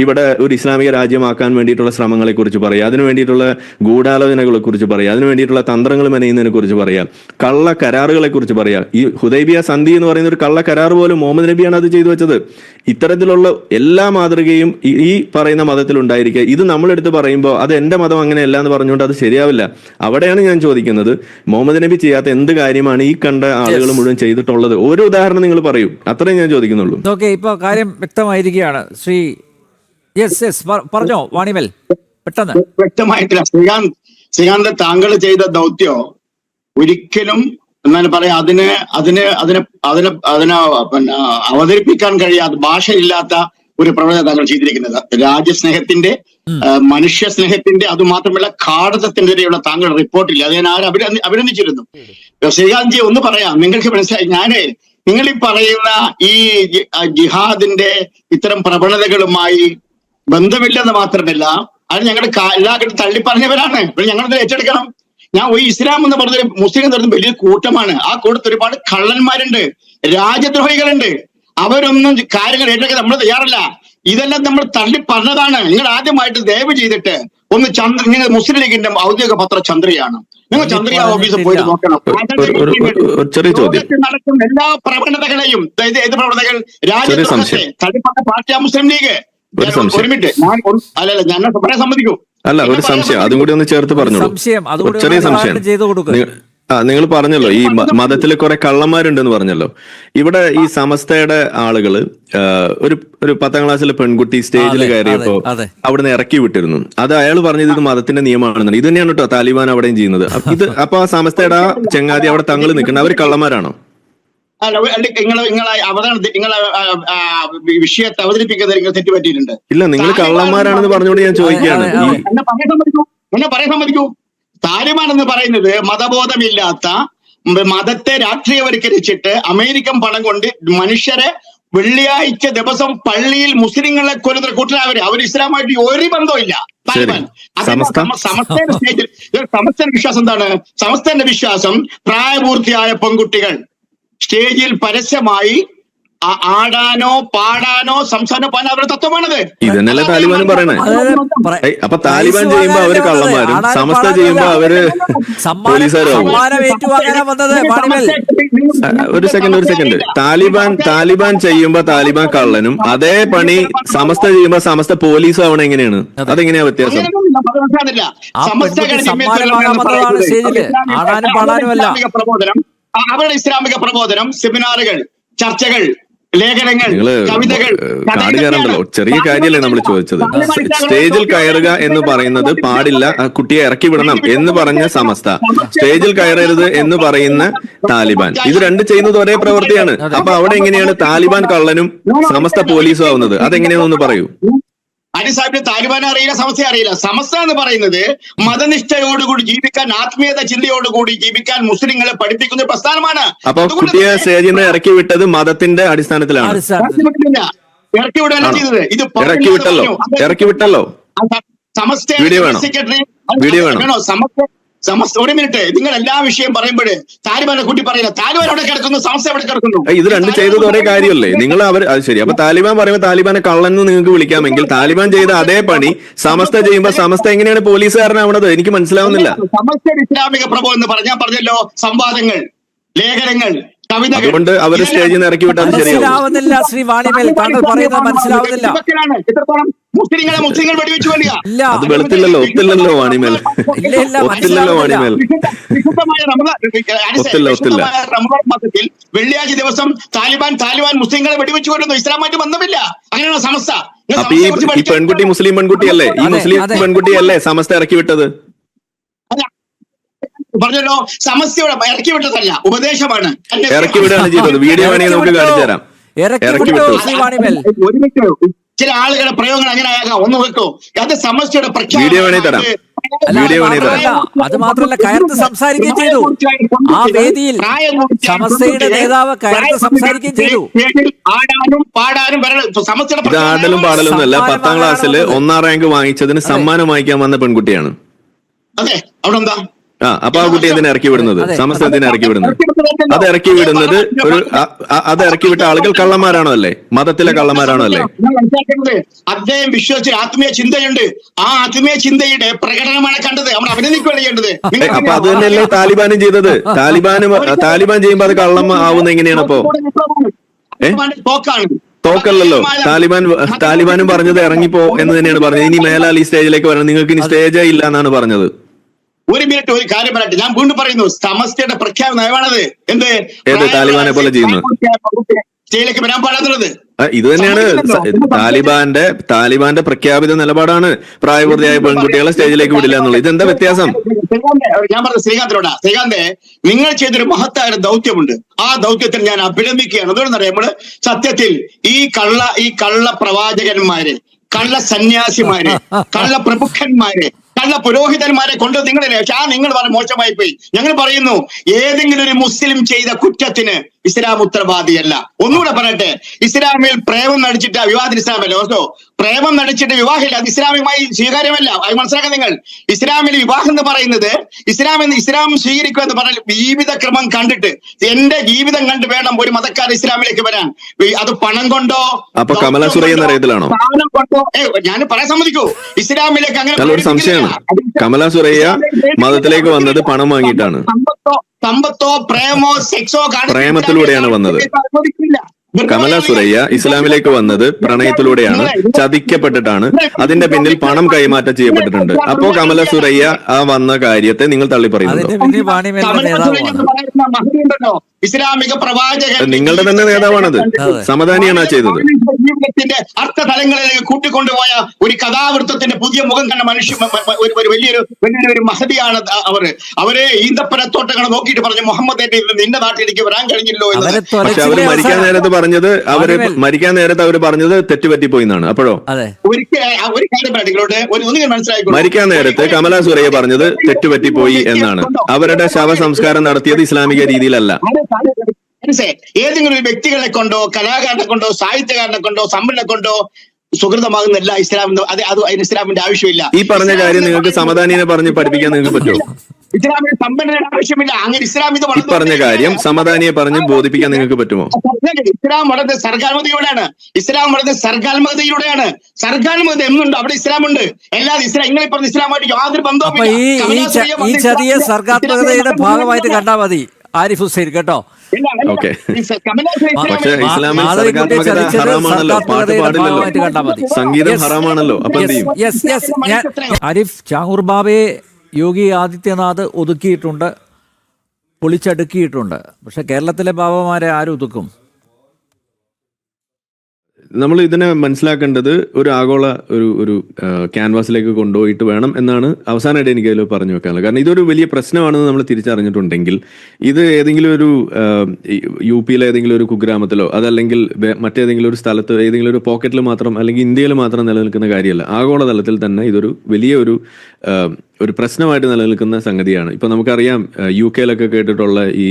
ഇവിടെ ഒരു ഇസ്ലാമിക രാജ്യമാക്കാൻ വേണ്ടിയിട്ടുള്ള ശ്രമങ്ങളെ കുറിച്ച് പറയാം. അതിനു വേണ്ടിയിട്ടുള്ള ഗൂഢാലോചനകളെ കുറിച്ച് പറയാം. അതിനു വേണ്ടിയിട്ടുള്ള തന്ത്രങ്ങൾ മെനയുന്നതിനെ കുറിച്ച് പറയാം. കള്ള കരാറുകളെ കുറിച്ച് പറയാം. ഈ ഹുദൈബിയ സന്ധി എന്ന് പറയുന്ന ഒരു കള്ള കരാർ പോലും മുഹമ്മദ് നബിയാണ് അത് ചെയ്തു വെച്ചത്. ഇത്തരത്തിലുള്ള എല്ലാ മാതൃകയും ഈ- പറയുന്ന മതത്തിൽ ഉണ്ടായിരിക്കുക. ഇത് നമ്മളെടുത്ത് പറയുമ്പോൾ അത് എന്റെ മതം അങ്ങനെയല്ല എന്ന് പറഞ്ഞുകൊണ്ട് അത് ശരിയാവില്ല. അവിടെയാണ് ഞാൻ ചോദിക്കുന്നത് മുഹമ്മദ് നബി ചെയ്യാത്ത എന്ത് കാര്യമാണ് ഈ കണ്ട ആളുകൾ മുഴുവൻ ചെയ്തിട്ടുള്ളത്? ഒരു ഉദാഹരണം നിങ്ങൾ പറയൂ. അത്രയും ഞാൻ ചോദിക്കുന്നുള്ളൂ. ഓക്കെ ഇപ്പൊ കാര്യം വ്യക്തമായിരിക്കുകയാണ്. ശ്രീ യെസ് യെസ് പറഞ്ഞോ വാണിമൽ. പെട്ടെന്ന്. വ്യക്തമായിട്ടില്ല. ശ്രീകാന്ത് ശ്രീകാന്ത് താങ്കൾ ചെയ്ത ദൗത്യോ ഒരിക്കലും എന്നാണ് പറയാ അതിന് അതിന് അതിന് അതിന് അതിനെ പിന്നെ അവതരിപ്പിക്കാൻ കഴിയാത്ത ഭാഷയില്ലാത്ത ഒരു പ്രവണത താങ്കൾ ചെയ്തിരിക്കുന്നത്. രാജ്യസ്നേഹത്തിന്റെ മനുഷ്യ സ്നേഹത്തിന്റെ അതുമാത്രമല്ല കാടകത്തിനെതിരെയുള്ള താങ്കളുടെ റിപ്പോർട്ടില്ല. അത് ഞാൻ ആരും അഭിനന്ദി അഭിനന്ദിച്ചിരുന്നു. ശ്രീകാന്ത് ജി ഒന്ന് പറയാം. നിങ്ങൾക്ക് മനസ്സിലായി ഞാൻ നിങ്ങൾ ഈ പറയുന്ന ഈ ജിഹാദിന്റെ ഇത്തരം പ്രവണതകളുമായി ബന്ധമില്ലെന്ന് മാത്രമല്ല അത് ഞങ്ങളുടെ എല്ലാ തള്ളി പറഞ്ഞവരാണ് ഞങ്ങളത് ഏറ്റെടുക്കണം. ഞാൻ ഒരു ഇസ്ലാം എന്ന് പറഞ്ഞൊരു മുസ്ലിം എന്ന് പറയുന്നത് വലിയ കൂട്ടമാണ്. ആ കൂട്ടത്തിൽ ഒരുപാട് കള്ളന്മാരുണ്ട് രാജ്യദ്രോഹികളുണ്ട്. അവരൊന്നും കാര്യങ്ങൾ ഏറ്റെടുക്കാൻ നമ്മൾ തയ്യാറല്ല. ഇതെല്ലാം നമ്മൾ തള്ളി പറഞ്ഞതാണ് നിങ്ങൾ ആദ്യമായിട്ട് ദയവ് ചെയ്തിട്ട് ഒന്ന് ചന്ദ്ര നിങ്ങൾ മുസ്ലിം ലീഗിന്റെ ഔദ്യോഗിക പത്രം ചന്ദ്രയാണ്. നിങ്ങൾ ചന്ദ്ര ഓഫീസിൽ പോയിട്ട് നോക്കണം. നടക്കുന്ന എല്ലാ പ്രവണതകളെയും ഏത് പ്രവണതകൾ? രാജ്യത്തെ തള്ളിപ്പറഞ്ഞ പാർട്ടിയാ മുസ്ലിം ലീഗ്. ഒരു. മിനിറ്റ്. ഞാൻ അല്ലല്ല ഞാൻ പറയാൻ സമ്മതിക്കൂ. അല്ല ഒരു സംശയം. അതും കൂടി ഒന്ന് ചേർത്ത് പറഞ്ഞോളൂ. ചെറിയ സംശയം. ആ നിങ്ങൾ പറഞ്ഞല്ലോ ഈ മതത്തിൽ മതത്തിൽ കുറെ കള്ളന്മാരുണ്ടെന്ന് പറഞ്ഞല്ലോ. ഇവിടെ ഈ സമസ്തയുടെ ആളുകൾ ഒരു ഒരു പത്താം ക്ലാസ്സിലെ പെൺകുട്ടി സ്റ്റേജിൽ കയറിയപ്പോ. അവിടുന്ന് ഇറക്കി വിട്ടിരുന്നു. അത് അയാൾ പറഞ്ഞത് ഇത് മതത്തിന്റെ നിയമമാണെന്നാണ്. ഇത് തന്നെയാണ് കേട്ടോ താലിബാൻ അവിടെയും ചെയ്യുന്നത്. ഇത് അപ്പൊ ആ സമസ്തയുടെ ആ ചെങ്ങാതി അവിടെ തങ്ങൾ നിൽക്കുന്നത് അവർ കള്ളന്മാരാണോ? നിങ്ങൾ നിങ്ങളെ അവതരണത്തിൽ നിങ്ങളെ വിഷയത്തെ അവതരിപ്പിക്കുന്നത് നിങ്ങൾ തെറ്റുപറ്റിയിട്ടുണ്ട്. ഇല്ല നിങ്ങൾ കള്ളന്മാരാണെന്ന് പറഞ്ഞുകൊണ്ട് ഞാൻ ചോദിക്കുകയാണ്. എന്നെ പറയാൻ സമ്മതിക്കൂ. എന്നെ പറയാൻ സമ്മതിക്കൂ. താലിബാൻ എന്ന് പറയുന്നത് മതബോധമില്ലാത്ത മതത്തെ രാഷ്ട്രീയവൽക്കരിച്ചിട്ട് അമേരിക്കൻ പണം കൊണ്ട് മനുഷ്യരെ വെള്ളിയാഴ്ച ദിവസം പള്ളിയിൽ മുസ്ലിങ്ങളെ കൊല്ലുന്ന കൂട്ടരവര് അവർ ഇസ്ലാമായിട്ട് ഒരു ബന്ധമില്ല താലിബാൻ. സമസ്ത? സമസ്തയുടെ സ്റ്റേജിൽ സമസ്തന്റെ വിശ്വാസം എന്താണ്? സമസ്തന്റെ വിശ്വാസം പ്രായപൂർത്തിയായ പെൺകുട്ടികൾ. സ്റ്റേജിൽ പരസ്യമായി ആടാനോ പാടാനോ സംസാരം പാടാനോ അവരുടെ തത്വമാണത്. ഇതന്നെയല്ലേ താലിബാനും പറയണേ? അപ്പൊ താലിബാൻ ചെയ്യുമ്പോ അവർ കള്ളന്മാരും സമസ്ത ചെയ്യുമ്പോ അവർ പോലീസുകാരും ഒരു സെക്കൻഡ് ഒരു സെക്കൻഡ്. താലിബാൻ താലിബാൻ ചെയ്യുമ്പോ താലിബാൻ കള്ളനും അതേ പണി സമസ്ത ചെയ്യുമ്പോ സമസ്ത പോലീസും ആവണം എങ്ങനെയാണ്? അതെങ്ങനെയാ വ്യത്യാസം. പ്രബോധനം. അവരുടെ ഇസ്ലാമിക പ്രബോധനം സെമിനാറുകൾ ചർച്ചകൾ ലേഖനങ്ങൾ കവിതകൾ. ചെറിയ കാര്യമല്ലേ നമ്മൾ ചോദിച്ചത്. സ്റ്റേജിൽ കയറുക എന്ന് പറയുന്നത് പാടില്ല കുട്ടിയെ ഇറക്കി വിടണം എന്ന് പറഞ്ഞ സമസ്ത. സ്റ്റേജിൽ കയറരുത് എന്ന് പറയുന്ന താലിബാൻ. ഇത് രണ്ട് ചെയ്യുന്നത് ഒരേ പ്രവൃത്തിയാണ്. അപ്പൊ അവിടെ എങ്ങനെയാണ് താലിബാൻ കള്ളനും സമസ്ത പോലീസും ആവുന്നത്? അതെങ്ങനെയാണെന്ന് പറയൂ. അലി സാഹിബിന് താലിബാനെ അറിയില്ല സമസ്ത അറിയില്ല. സമസ്ത എന്ന് പറയുന്നത് മതനിഷ്ഠയോടുകൂടി ജീവിക്കാൻ ആത്മീയത ചിന്തയോടുകൂടി ജീവിക്കാൻ മുസ്ലിങ്ങളെ പഠിപ്പിക്കുന്ന പ്രസ്ഥാനമാണ്. അപ്പൊ കുട്ടിയെ തന്നെ ഇറക്കി വിട്ടത് മതത്തിന്റെ അടിസ്ഥാനത്തിലാണ്. ഇറക്കി വിടുകയല്ല ചെയ്തത്. ഇത് ഇറക്കി വിട്ടല്ലോ. ഇറക്കി വിട്ടല്ലോ. സമസ്ത വീഡിയോ വേണം. സെക്രട്ടറി വീഡിയോ വേണം. വേണോ? സമസ്ത സമസ്ത ഒരു മിനിറ്റ് നിങ്ങൾ എല്ലാ വിഷയം പറയുമ്പോൾ താലിബാനെ കൂട്ടി പറയില്ല. താലിബാൻ അവിടെ കിടക്കുന്നു സമസ്ത അവിടെ കിടക്കുന്നു. ഇത് രണ്ടും ചെയ്തത് ഒരേ കാര്യമല്ലേ? നിങ്ങൾ അവർ അത് ശരി. അപ്പൊ താലിബാൻ പറയുമ്പോൾ താലിബാനെ കള്ളെന്ന് നിങ്ങൾക്ക് വിളിക്കാമെങ്കിൽ താലിബാൻ ചെയ്ത അതേ പണി സമസ്ത ചെയ്യുമ്പോ സമസ്ത എങ്ങനെയാണ് പോലീസുകാരനാവണത്? എനിക്ക് മനസ്സിലാവുന്നില്ല. സമസ്ത ഇസ്ലാമിക പ്രഭു എന്ന് പറഞ്ഞാൽ പറഞ്ഞല്ലോ സംവാദങ്ങൾ ലേഖനങ്ങൾ അതുകൊണ്ട് അവർ സ്റ്റേജിൽ നിന്ന് ഇറക്കി വിട്ടാൽ മനസ്സിലാവുന്നില്ല ശ്രീ വാണിമേൽ താങ്കൾ പറയുന്നത് മനസ്സിലാവുന്നില്ല. മുസ്ലിങ്ങളെ മുസ്ലിങ്ങൾ വെടിവെച്ച് കൊല്ലുക? ഇല്ല. അത് വെളുത്തില്ലല്ലോ ഒത്തില്ലല്ലോ വാണിമേൽ. ഇല്ല, ഇല്ല, ഒത്തില്ലല്ലോ വാണിമേൽ. വിശുദ്ധ- വിശുദ്ധമായ റമദാൻ ഒത്തില്ല, ഒത്തില്ല. മാസത്തിൽ വെള്ളിയാഴ്ച ദിവസം താലിബാൻ താലിബാൻ മുസ്ലിങ്ങളെ വെടിവെച്ച് കൊല്ലുന്നു. ഇസ്ലാമായിട്ട് ബന്ധമില്ല. അങ്ങനെയുള്ള സമസ്ത. അപ്പൊ ഈ. പെൺകുട്ടി മുസ്ലിം പെൺകുട്ടിയല്ലേ? ഈ മുസ്ലിം പെൺകുട്ടിയല്ലേ സമസ്ത ഇറക്കി വിട്ടത്? പറഞ്ഞല്ലോ സമസ്യ ഇറക്കി വിട്ടതല്ല ഉപദേശമാണ്. അന്വേഷണം. ഇറക്കി വിടുകയാണ് ചെയ്തത്. വീഡിയോ വേണമെങ്കിൽ നമുക്ക് കാണിച്ചു തരാം. ഇറക്കി വിട്ടു ഒരു മിനിറ്റ് ചില ആളുകളുടെ പ്രയോഗങ്ങൾ അങ്ങനെ ആകാം. ഒന്ന് വെക്കോ. അത് സമസ്യയുടെ പ്രഖ്യാപനം വീഡിയോ വേണേ തരാം. വീഡിയോ അത് വേണേ മാത്രമല്ല, അത് മാത്രമല്ല കയർത്ത് സംസാരിക്കുകയും ചെയ്തു. ആ വേദിയിൽ സമസ്തയുടെ നേതാവ് കയർത്ത് സംസാരിക്കുകയും ചെയ്തു. ആടാനും പാടാനും ഇത് ആടലും പാടലും ഒന്നല്ല. പത്താം ക്ലാസ്സിൽ. ഒന്നാം റാങ്ക് വാങ്ങിച്ചതിന് സമ്മാനം വാങ്ങിക്കാൻ വന്ന പെൺകുട്ടിയാണ്. അതെ അവിടെ എന്താ ആ അപ്പൊ ആ കുട്ടി എന്തിനാ ഇറക്കി വിടുന്നത്? സമസ്ത എന്തിനാ ഇറക്കി വിടുന്നത്? അത് ഇറക്കി വിടുന്നത് ഒരു അത് ഇറക്കി വിട്ട ആളുകൾ കള്ളന്മാരാണോ അല്ലേ? മതത്തിലെ കള്ളന്മാരാണോ അല്ലേ? അദ്ദേഹം വിശ്വസിച്ച ആത്മീയ ചിന്തയുണ്ട്. ആ ആത്മീയ ചിന്തയുടെ പ്രകടനമാണ് കണ്ടത്. നമ്മൾ അഭിനന്ദിക്കുകയാണ് ചെയ്യേണ്ടത്. അപ്പൊ അത് തന്നെയല്ലേ താലിബാനും ചെയ്തത്? താലിബാനും താലിബാൻ ചെയ്യുമ്പോ അത് കള്ളം ആവുന്ന എങ്ങനെയാണ് അപ്പോ? ഏ? പോക്കാണ് തോക്കല്ലല്ലോ. താലിബാൻ താലിബാനും പറഞ്ഞത് ഇറങ്ങിപ്പോ എന്ന് തന്നെയാണ് പറഞ്ഞത്. ഇനി മേലാൽ ഈ സ്റ്റേജിലേക്ക് വരണം. നിങ്ങൾക്ക് ഇനി സ്റ്റേജേ ഇല്ല എന്നാണ് പറഞ്ഞത്. ഒരു മിനിറ്റ് ഒരു കാര്യം പറയട്ടെ. ഞാൻ വീണ്ടും പറയുന്നു സമസ്തയുടെ പ്രഖ്യാപന നയമാണത്. എന്ത്? താലിബാനെ പോലെ ചെയ്യുന്നു? സ്റ്റേജിലേക്ക് വരാൻ പാടാത്തുള്ളത് ഇത് തന്നെയാണ് താലിബാന്റെ താലിബാന്റെ പ്രഖ്യാപിത നിലപാടാണ് പ്രായപൂർത്തിയായ പെൺകുട്ടികളെ സ്റ്റേജിലേക്ക് വിടില്ല എന്നുള്ളത്. ഇതെന്താ വ്യത്യാസം? ഞാൻ പറഞ്ഞ ശ്രീകാന്തിനോടാ. ശ്രീകാന്തെ നിങ്ങൾ ചെയ്തൊരു മഹത്തായ ദൗത്യമുണ്ട്. ആ ദൗത്യത്തിൽ ഞാൻ അഭിനന്ദിക്കുകയാണ്. അതുകൊണ്ടെന്നറിയാം നമ്മൾ സത്യത്തിൽ ഈ കള്ള ഈ കള്ള പ്രവാചകന്മാര് കള്ള സന്യാസിമാര് കള്ള പ്രമുഖന്മാര് കള്ള പുരോഹിതന്മാരെ കൊണ്ട് നിങ്ങളെ ആ നിങ്ങൾ മോശമായി പോയി ഞങ്ങൾ പറയുന്നു ഏതെങ്കിലും ഒരു മുസ്ലിം ചെയ്ത കുറ്റത്തിന് ഇസ്ലാം ഉത്തരവാദിയല്ല. ഒന്നുകൂടെ പറയട്ടെ. ഇസ്ലാമിൽ പ്രേമം നടിച്ചിട്ട് വിവാഹത്തിന് ഇസ്ലാമല്ല ഓർത്തോ? പ്രേമം നടിച്ചിട്ട് വിവാഹമില്ല. അത് ഇസ്ലാമികമായി സ്വീകാര്യമല്ല. അത് മനസ്സിലാക്കാൻ നിങ്ങൾ. ഇസ്ലാമിൽ വിവാഹം എന്ന് പറയുന്നത് ഇസ്ലാം എന്ന് ഇസ്ലാം സ്വീകരിക്കുക എന്ന് പറഞ്ഞാൽ ജീവിതക്രമം കണ്ടിട്ട് എന്റെ ജീവിതം കണ്ട് വേണം ഒരു മതക്കാർ ഇസ്ലാമിലേക്ക് വരാൻ. അത് പണം കൊണ്ടോ? സ്ഥാനം കൊണ്ടോ? ഞാൻ പറയാൻ സമ്മതിക്കൂ. ഇസ്ലാമിലേക്ക് അങ്ങനെ സംശയമാണ്. കമലാ സുരയ്യ മതത്തിലേക്ക് വന്നത് പണം വാങ്ങിയിട്ടാണ്. സമ്പത്തോ സമ്പത്തോ പ്രേമോ സെക്സോ പ്രേമത്തിലൂടെയാണ് വന്നത്. കമല സുരയ്യ ഇസ്ലാമിലേക്ക് വന്നത് പ്രണയത്തിലൂടെയാണ് ചതിക്കപ്പെട്ടിട്ടാണ് അതിന്റെ പിന്നിൽ പണം കൈമാറ്റം ചെയ്യപ്പെട്ടിട്ടുണ്ട്. അപ്പോ കമല സുരയ്യ ആ വന്ന കാര്യത്തെ നിങ്ങൾ തള്ളി പറയുന്നു ഇസ്ലാമിക പ്രവാചകൻ നിങ്ങളുടെ തന്നെ നേതാവാണത്. സമാധാനിയാണ് സമദാനിയാണ് ചെയ്തത്. ജീവിതത്തിന്റെ അർത്ഥതലങ്ങളിലേക്ക് കൂട്ടിക്കൊണ്ടുപോയ ഒരു കഥാവൃത്തത്തിന്റെ പുതിയ മുഖം കണ്ട മനുഷ്യ ഒരു വലിയൊരു വലിയൊരു ഒരു മഹതിയാണ് അവർ. അവരെ ഈന്തപ്പനത്തോട്ടങ്ങൾ നോക്കിയിട്ട് പറഞ്ഞു മുഹമ്മദ് നിന്റെ നാട്ടിലേക്ക് വരാൻ കഴിഞ്ഞില്ലോ എന്ന്. പക്ഷെ അവർ മരിക്കാൻ നേരത്ത് പറഞ്ഞത് അവർ മരിക്കാൻ നേരത്ത് അവർ പറഞ്ഞത് തെറ്റുപറ്റിപ്പോയി എന്നാണ് അപ്പോഴോ? ഒരു കാര്യം നിങ്ങളോട് ഒരു മനസ്സിലായിക്കോളൂ. മരിക്കാൻ നേരത്ത് കമല സുരയ്യ പറഞ്ഞത് തെറ്റുപറ്റിപ്പോയി എന്നാണ്. അവരുടെ ശവസംസ്കാരം നടത്തിയത് ഇസ്ലാമിക രീതിയിലല്ല. മനസ്സിലായി. ഏതെങ്കിലും ഒരു വ്യക്തികളെ കൊണ്ടോ കലാകാരനെ കൊണ്ടോ സാഹിത്യകാരനെ കൊണ്ടോ സമ്പന്നെ കൊണ്ടോ സുഹൃതമാകുന്നില്ല ഇസ്ലാമിന്റെ ഇസ്ലാം അത് അത് അതിന് ഇസ്ലാമിന്റെ ആവശ്യമില്ല. ഈ പറഞ്ഞ കാര്യം നിങ്ങൾക്ക് സമദാനിനെ പറഞ്ഞ് പഠിപ്പിക്കാൻ നിങ്ങൾക്ക് പറ്റുമോ? ഇസ്ലാമിന് സമ്പന്നരുടെ ആവശ്യമില്ല. അങ്ങനെ ഇസ്ലാം ഇത് വളർന്നു പറഞ്ഞ കാര്യം സമദാനിയെ പറഞ്ഞ് ബോധിപ്പിക്കാൻ നിങ്ങൾക്ക് പറ്റുമോ? ഇസ്ലാം വളരെ സർഗാത്മകതയോടെയാണ് ഇസ്ലാം വളരെ സർഗാത്മകതയിലൂടെയാണ്. സർഗാത്മകത എന്നുണ്ട്. അവിടെ ഇസ്ലാം ഉണ്ട് അല്ലാതെ ഇസ്ലാം ഇങ്ങനെ പറഞ്ഞ ഇസ്ലാമായിട്ട് യാതൊരു ബന്ധവും ഈ ചെറിയ സർഗാത്മകതയുടെ ഭാഗമായിട്ട് കണ്ടാൽ മതി. ആരിഫ് ഹുസൈൻ കേട്ടോ? പക്ഷെ ഇസ്ലാമിൽ സർഗാത്മകത ഹറാമാണല്ലോ. പാട്ട് പാടില്ലല്ലോ. സംഗീതം. ഹറാമാണല്ലോ. ആരിഫ് ചാഹൂർ ബാബയെ യോഗി ആദിത്യനാഥ് ഒതുക്കിയിട്ടുണ്ട്. പൊളിച്ചടുക്കിയിട്ടുണ്ട്. പക്ഷെ കേരളത്തിലെ ബാബമാരെ ആരും ഒതുക്കും? നമ്മൾ ഇതിനെ മനസ്സിലാക്കേണ്ടത് ഒരു ആഗോള ഒരു ഒരു ക്യാൻവാസിലേക്ക് കൊണ്ടുപോയിട്ട് വേണം എന്നാണ് അവസാനമായിട്ട് എനിക്ക് അതിൽ പറഞ്ഞു വെക്കാനുള്ളത്. കാരണം ഇതൊരു വലിയ പ്രശ്നമാണെന്ന് നമ്മൾ തിരിച്ചറിഞ്ഞിട്ടുണ്ടെങ്കിൽ ഇത് ഏതെങ്കിലും ഒരു യു പിയിലെ ഏതെങ്കിലും ഒരു കുഗ്രാമത്തിലോ അതല്ലെങ്കിൽ മറ്റേതെങ്കിലും ഒരു സ്ഥലത്ത് ഏതെങ്കിലും ഒരു പോക്കറ്റിൽ മാത്രം അല്ലെങ്കിൽ ഇന്ത്യയിൽ മാത്രം നിലനിൽക്കുന്ന കാര്യമല്ല. ആഗോള തലത്തിൽ തന്നെ ഇതൊരു വലിയ ഒരു ഒരു പ്രശ്നമായിട്ട് നിലനിൽക്കുന്ന സംഗതിയാണ്. ഇപ്പൊ നമുക്കറിയാം യു കെയിലൊക്കെ കേട്ടിട്ടുള്ള ഈ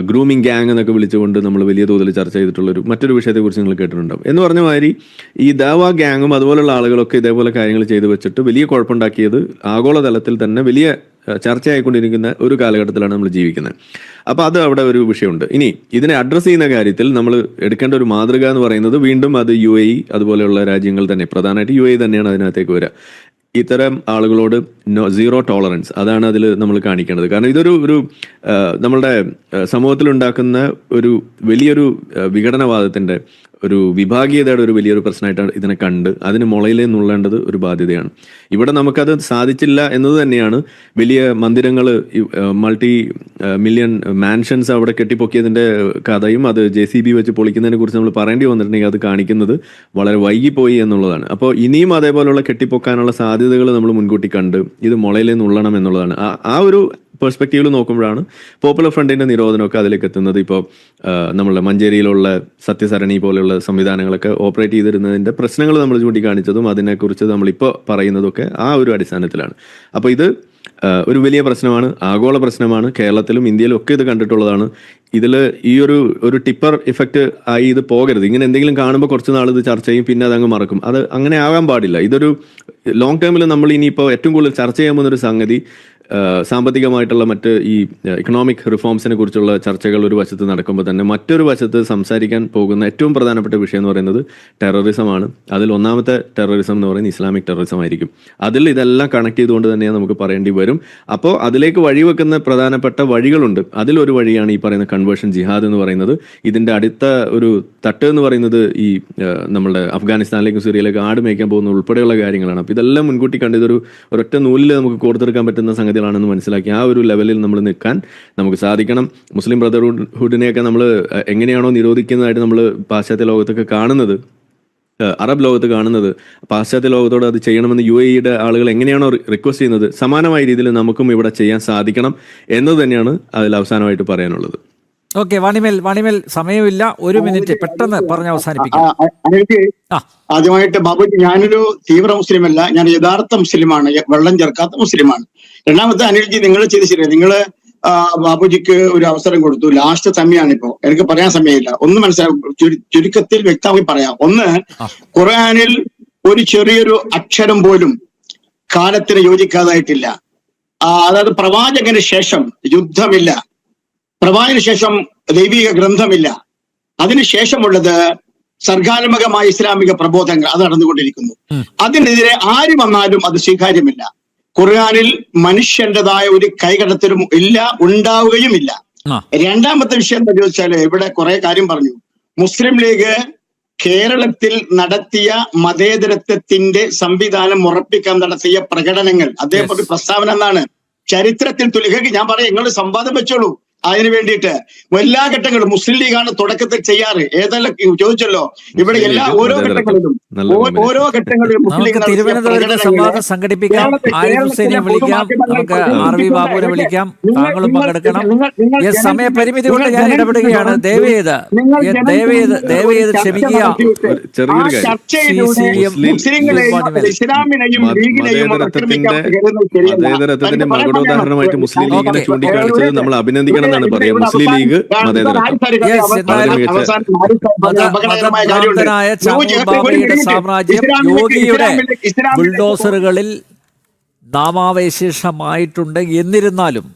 ഗ്രൂമിംഗ് ഗ്യാങ് എന്നൊക്കെ വിളിച്ചുകൊണ്ട് നമ്മൾ വലിയ തോതിൽ ചർച്ച ചെയ്തിട്ടുള്ള ഒരു മറ്റൊരു വിഷയത്തെക്കുറിച്ച് നിങ്ങൾ കേട്ടിട്ടുണ്ടാവും. എന്ന് പറഞ്ഞ മാതിരി ഈ ദാവ ഗ്യാങ്ങും അതുപോലുള്ള ആളുകളൊക്കെ ഇതേപോലെ കാര്യങ്ങൾ ചെയ്തു വെച്ചിട്ട് വലിയ കുഴപ്പമുണ്ടാക്കിയത് ആഗോളതലത്തിൽ തന്നെ വലിയ ചർച്ചയായിക്കൊണ്ടിരിക്കുന്ന ഒരു കാലഘട്ടത്തിലാണ് നമ്മൾ ജീവിക്കുന്നത്. അപ്പോൾ അത് അവിടെ ഒരു വിഷയമുണ്ട്. ഇനി ഇതിനെ അഡ്രസ്സ് ചെയ്യുന്ന കാര്യത്തിൽ നമ്മൾ എടുക്കേണ്ട ഒരു മാതൃക എന്ന് പറയുന്നത് വീണ്ടും അത് യു അതുപോലെയുള്ള രാജ്യങ്ങൾ തന്നെ. പ്രധാനമായിട്ട് യു തന്നെയാണ് അതിനകത്തേക്ക് വരിക. ഇത്തരം ആളുകളോട് നോ സീറോ ടോളറൻസ് അതാണ് അതിൽ നമ്മൾ കാണിക്കേണ്ടത്. കാരണം ഇതൊരു ഒരു നമ്മളുടെ സമൂഹത്തിൽ ഉണ്ടാക്കുന്ന ഒരു വലിയൊരു വിഘടനവാദത്തിന്റെ ഒരു വിഭാഗീയതയുടെ ഒരു വലിയൊരു പ്രശ്നമായിട്ടാണ് ഇതിനെ കണ്ട് അതിന് മുളയിലേ നുള്ളേണ്ടത് ഒരു ബാധ്യതയാണ്. ഇവിടെ നമുക്കത് സാധിച്ചില്ല എന്നത് തന്നെയാണ്. വലിയ മന്ദിരങ്ങൾ മൾട്ടി മില്യൺ മാൻഷൻസ് അവിടെ കെട്ടിപ്പൊക്കിയതിന്റെ കഥയും അത് ജെ സി ബി വെച്ച് പൊളിക്കുന്നതിനെ കുറിച്ച് നമ്മൾ പറയേണ്ടി വന്നിട്ടുണ്ടെങ്കിൽ അത് കാണിക്കുന്നത് വളരെ വൈകിപ്പോയി എന്നുള്ളതാണ്. അപ്പോൾ ഇനിയും അതേപോലെയുള്ള കെട്ടിപ്പൊക്കാനുള്ള സാധ്യതകൾ നമ്മൾ മുൻകൂട്ടി കണ്ട് ഇത് മുളയിൽ നുള്ളണം എന്നുള്ളതാണ്. ആ- ഒരു പെർസ്പെക്റ്റീവിൽ നോക്കുമ്പോഴാണ് പോപ്പുലർ ഫ്രണ്ടിന്റെ നിരോധനമൊക്കെ അതിലേക്ക് എത്തുന്നത്. ഇപ്പോൾ നമ്മളുടെ മഞ്ചേരിയിലുള്ള സത്യസരണി പോലെയുള്ള സംവിധാനങ്ങളൊക്കെ ഓപ്പറേറ്റ് ചെയ്തിരുന്നതിന്റെ പ്രശ്നങ്ങൾ നമ്മൾ ചൂണ്ടിക്കാണിച്ചതും അതിനെക്കുറിച്ച് നമ്മളിപ്പോൾ പറയുന്നതൊക്കെ ആ ഒരു അടിസ്ഥാനത്തിലാണ്. അപ്പോൾ ഇത് ഒരു വലിയ പ്രശ്നമാണ് ആഗോള പ്രശ്നമാണ്. കേരളത്തിലും ഇന്ത്യയിലും ഒക്കെ ഇത് കണ്ടിട്ടുള്ളതാണ്. ഇതിൽ ഈ ഒരു ഒരു ടിപ്പർ ഇഫക്റ്റ് ആയി ഇത് പോകരുത്. ഇങ്ങനെ എന്തെങ്കിലും കാണുമ്പോൾ കുറച്ച് നാൾ ഇത് ചർച്ച ചെയ്യും പിന്നെ അതങ്ങ് മറക്കും. അത് അങ്ങനെ ആകാൻ പാടില്ല. ഇതൊരു ലോങ് ടേമിൽ നമ്മൾ ഇനിയിപ്പോൾ ഏറ്റവും കൂടുതൽ ചർച്ച ചെയ്യാൻ പോകുന്ന ഒരു സംഗതി സാമ്പത്തികമായിട്ടുള്ള മറ്റ് ഈ ഇക്കണോമിക് റിഫോംസിനെ കുറിച്ചുള്ള ചർച്ചകൾ ഒരു വശത്ത് നടക്കുമ്പോൾ തന്നെ മറ്റൊരു വശത്ത് സംസാരിക്കാൻ പോകുന്ന ഏറ്റവും പ്രധാനപ്പെട്ട വിഷയം എന്ന് പറയുന്നത് ടെററിസമാണ് അതിൽ ഒന്നാമത്തെ ടെററിസം എന്ന് പറയുന്നത് ഇസ്ലാമിക് ടെററിസം ആയിരിക്കും. അതിൽ ഇതെല്ലാം കണക്ട് ചെയ്തുകൊണ്ട് തന്നെയാണ് നമുക്ക് പറയേണ്ടി വരും. അപ്പോൾ അതിലേക്ക് വഴിവെക്കുന്ന പ്രധാനപ്പെട്ട വഴികളുണ്ട്. അതിലൊരു വഴിയാണ് ഈ പറയുന്ന കൺവേർഷൻ ജിഹാദ് എന്ന് പറയുന്നത്. ഇതിന്റെ അടുത്ത ഒരു തട്ട് എന്ന് പറയുന്നത് ഈ നമ്മുടെ അഫ്ഗാനിസ്ഥാനിലേക്കും സിറിയയിലേക്കും ആട് മേയ്ക്കാൻ പോകുന്ന ഉൾപ്പെടെയുള്ള കാര്യങ്ങളാണ്. അപ്പോൾ ഇതെല്ലാം മുൻകൂട്ടി കണ്ടിതൊരു ഒരൊറ്റ നൂലിൽ നമുക്ക് കോർത്തെടുക്കാൻ പറ്റുന്ന സംഗതികളാണെന്ന് മനസ്സിലാക്കി ആ ഒരു ലെവലിൽ നമ്മൾ നിൽക്കാൻ നമുക്ക് സാധിക്കണം. മുസ്ലിം ബ്രദർഹുഡിനെയൊക്കെ നമ്മൾ എങ്ങനെയാണോ നിരോധിക്കുന്നതായിട്ട് നമ്മൾ പാശ്ചാത്യ ലോകത്തൊക്കെ കാണുന്നത് അറബ് ലോകത്ത് കാണുന്നത്. പാശ്ചാത്യ ലോകത്തോട് അത് ചെയ്യണമെന്ന് യു എയുടെ ആളുകൾ എങ്ങനെയാണോ റിക്വസ്റ്റ് ചെയ്യുന്നത് സമാനമായ രീതിയിൽ നമുക്കും ഇവിടെ ചെയ്യാൻ സാധിക്കണം എന്നത് തന്നെയാണ് അതിൽ അവസാനമായിട്ട് പറയാനുള്ളത്. ഓക്കെ വാണിമേൽ വാണിമേൽ സമയമില്ല. ഒരു മിനിറ്റ് പെട്ടെന്ന് പറഞ്ഞ് അവസാനിപ്പിക്കാം. ആദ്യമായിട്ട് ബാബുജി ഞാനൊരു തീവ്ര മുസ്ലിമല്ല ഞാൻ യഥാർത്ഥ മുസ്ലിമാണ് വെള്ളം ചേർക്കാത്ത മുസ്ലിമാണ്. രണ്ടാമത്തെ അനിൽജി നിങ്ങൾ ചെയ്ത് ശരി നിങ്ങൾ ബാബുജിക്ക് ഒരു അവസരം കൊടുത്തു. ലാസ്റ്റ് സമയമാണിപ്പോ എനിക്ക് പറയാൻ സമയമില്ല. ഒന്ന് മനസ്സിലാവും ചുരു- ചുരുക്കത്തിൽ വ്യക്തമായി പറയാം. ഒന്ന് ഖുർആാനിൽ ഒരു ചെറിയൊരു അക്ഷരം പോലും കാലത്തിന് യോജിക്കാതായിട്ടില്ല. ആ, അതായത് പ്രവാചകന് ശേഷം യുദ്ധമില്ല. പ്രവാചകന് ശേഷം ദൈവിക ഗ്രന്ഥമില്ല. അതിനുശേഷമുള്ളത് സർഗാത്മകമായ ഇസ്ലാമിക പ്രബോധനങ്ങൾ അത് നടന്നുകൊണ്ടിരിക്കുന്നു. അതിനെതിരെ ആര് വന്നാലും അത് സ്വീകാര്യമില്ല. ഖുർആനിൽ മനുഷ്യന്റേതായ ഒരു കൈകടത്തലും ഇല്ല ഉണ്ടാവുകയും ഇല്ല രണ്ടാമത്തെ വിഷയം എന്താ ചോദിച്ചാൽ ഇവിടെ കുറെ കാര്യം പറഞ്ഞു. മുസ്ലിം ലീഗ് കേരളത്തിൽ നടത്തിയ മതേതരത്വത്തിന്റെ സംവിധാനം ഉറപ്പിക്കാൻ നടത്തിയ പ്രകടനങ്ങൾ അദ്ദേഹം. ഒരു പ്രസ്താവന എന്നാണ്. ചരിത്രത്തിൽ തുലിക ഞാൻ പറയാം നിങ്ങൾ സംവാദം വെച്ചോളൂ. അതിന് വേണ്ടിയിട്ട് എല്ലാ ഘട്ടങ്ങളും മുസ്ലിം ലീഗാണ് തുടക്കത്തിൽ ചെയ്യാറ്. ഏതെല്ലാം ചോദിച്ചല്ലോ? ഇവിടെ എല്ലാ ഓരോ. ഘട്ടങ്ങളിലും. ഓരോ ഘട്ടങ്ങളിലും മുസ്ലിം ലീഗ് തിരുവനന്തപുരത്തെ സംവാദം സംഘടിപ്പിക്കാം. വിളിക്കാം. നമുക്ക് ആർ വി ബാബുവിനെ വിളിക്കാം. താങ്കളും പങ്കെടുക്കണം. സമയപരിമിതി കൊണ്ട് ഞാൻ ഇടപെടുകയാണ്. ദയവേത് ദയവേത് ദയവേത് ക്ഷമിക്കുക. ഇസ്ലാമിനെയും ലീഗിനെയും മതേതരത്വത്തിന്റെ. മതേതരത്വത്തിന്റെ എനിക്ക് മുസ്ലിം ലീഗിനെ. ചൂണ്ടിക്കാണിച്ചത്. നമ്മൾ അഭിനന്ദിക്കണം എന്നാണ് പറയുക? മുസ്ലിം ലീഗ് മതേതരത്വം. സാമ്രാജ്യം യോഗിയുടെ ബുൾഡോസറുകളിൽ നാമാവശേഷമായിട്ടുണ്ട്. എന്നിരുന്നാലും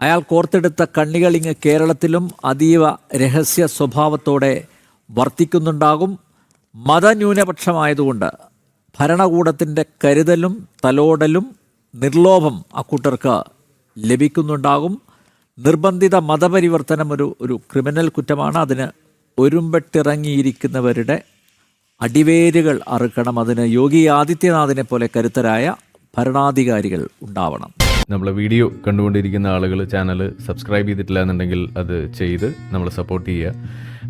അയാൾ കോർത്തെടുത്ത കണ്ണികൾ ഇങ്ങ് കേരളത്തിലും അതീവ രഹസ്യ സ്വഭാവത്തോടെ വർത്തിക്കുന്നുണ്ടാകും. മതന്യൂനപക്ഷമായതുകൊണ്ട് ഭരണകൂടത്തിന്റെ കരുതലും തലോടലും നിർലോഭം അക്കൂട്ടർക്ക് ലഭിക്കുന്നുണ്ടാകും. നിർബന്ധിത മതപരിവർത്തനം ഒരു ഒരു ക്രിമിനൽ കുറ്റമാണ്. അതിന് ഒരുമ്പെട്ടിറങ്ങിയിരിക്കുന്നവരുടെ അടിവേരുകൾ അറുക്കണം. അതിന് യോഗി ആദിത്യനാഥിനെ പോലെ കരുത്തരായ ഭരണാധികാരികൾ ഉണ്ടാവണം. നമ്മളെ വീഡിയോ കണ്ടുകൊണ്ടിരിക്കുന്ന ആളുകൾ ചാനൽ സബ്സ്ക്രൈബ് ചെയ്തിട്ടില്ല എന്നുണ്ടെങ്കിൽ അത് ചെയ്ത് നമ്മളെ സപ്പോർട്ട് ചെയ്യുക.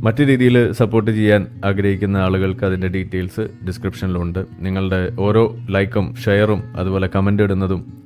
മറ്റു രീതിയിൽ സപ്പോർട്ട് ചെയ്യാൻ ആഗ്രഹിക്കുന്ന ആളുകൾക്ക് അതിന്റെ ഡീറ്റെയിൽസ് ഡിസ്ക്രിപ്ഷനിലുണ്ട്. നിങ്ങളുടെ ഓരോ ലൈക്കും ഷെയറും അതുപോലെ കമന്റ് ഇടുന്നതും